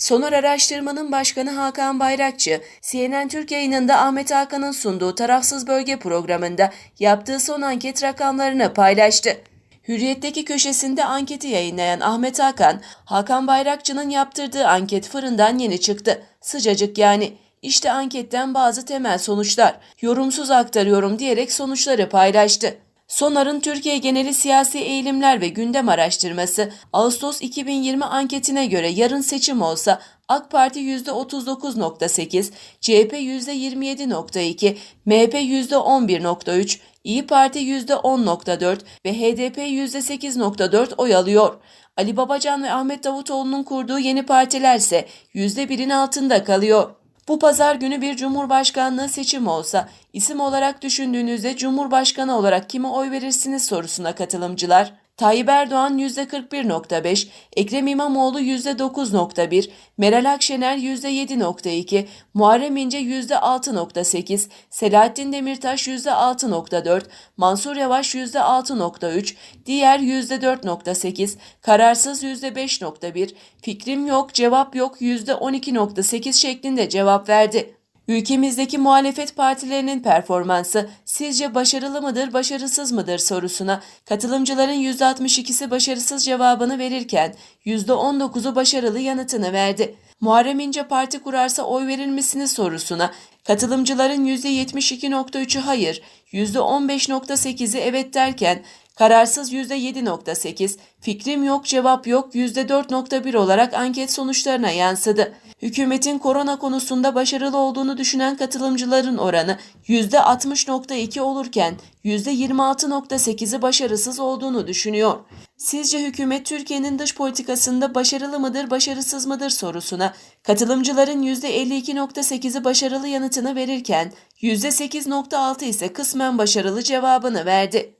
Sonar Araştırma'nın başkanı Hakan Bayrakçı, CNN Türk yayınında Ahmet Hakan'ın sunduğu Tarafsız Bölge programında yaptığı son anket rakamlarını paylaştı. Hürriyet'teki köşesinde anketi yayınlayan Ahmet Hakan, Hakan Bayrakçı'nın yaptırdığı anket fırından yeni çıktı. Sıcacık yani. İşte anketten bazı temel sonuçlar. Yorumsuz aktarıyorum diyerek sonuçları paylaştı. Sonar'ın Türkiye geneli siyasi eğilimler ve gündem araştırması Ağustos 2020 anketine göre yarın seçim olsa AK Parti %39.8, CHP %27.2, MHP %11.3, İyi Parti %10.4 ve HDP %8.4 oy alıyor. Ali Babacan ve Ahmet Davutoğlu'nun kurduğu yeni partiler ise %1'in altında kalıyor. Bu pazar günü bir cumhurbaşkanlığı seçimi olsa isim olarak düşündüğünüzde cumhurbaşkanı olarak kime oy verirsiniz sorusuna katılımcılar Tayyip Erdoğan %41.5, Ekrem İmamoğlu %9.1, Meral Akşener %7.2, Muharrem İnce %6.8, Selahattin Demirtaş %6.4, Mansur Yavaş %6.3, diğer %4.8, kararsız %5.1, fikrim yok, cevap yok %12.8 şeklinde cevap verdi. Ülkemizdeki muhalefet partilerinin performansı sizce başarılı mıdır, başarısız mıdır sorusuna katılımcıların %62'si başarısız cevabını verirken %19'u başarılı yanıtını verdi. Muharrem İnce parti kurarsa oy verir misiniz sorusuna katılımcıların %72.3'ü hayır, %15.8'i evet derken Kararsız %7.8, fikrim yok cevap yok %4.1 olarak anket sonuçlarına yansıdı. Hükümetin korona konusunda başarılı olduğunu düşünen katılımcıların oranı %60.2 olurken %26.8'i başarısız olduğunu düşünüyor. Sizce hükümet Türkiye'nin dış politikasında başarılı mıdır, başarısız mıdır sorusuna katılımcıların %52.8'i başarılı yanıtını verirken %8.6 ise kısmen başarılı cevabını verdi.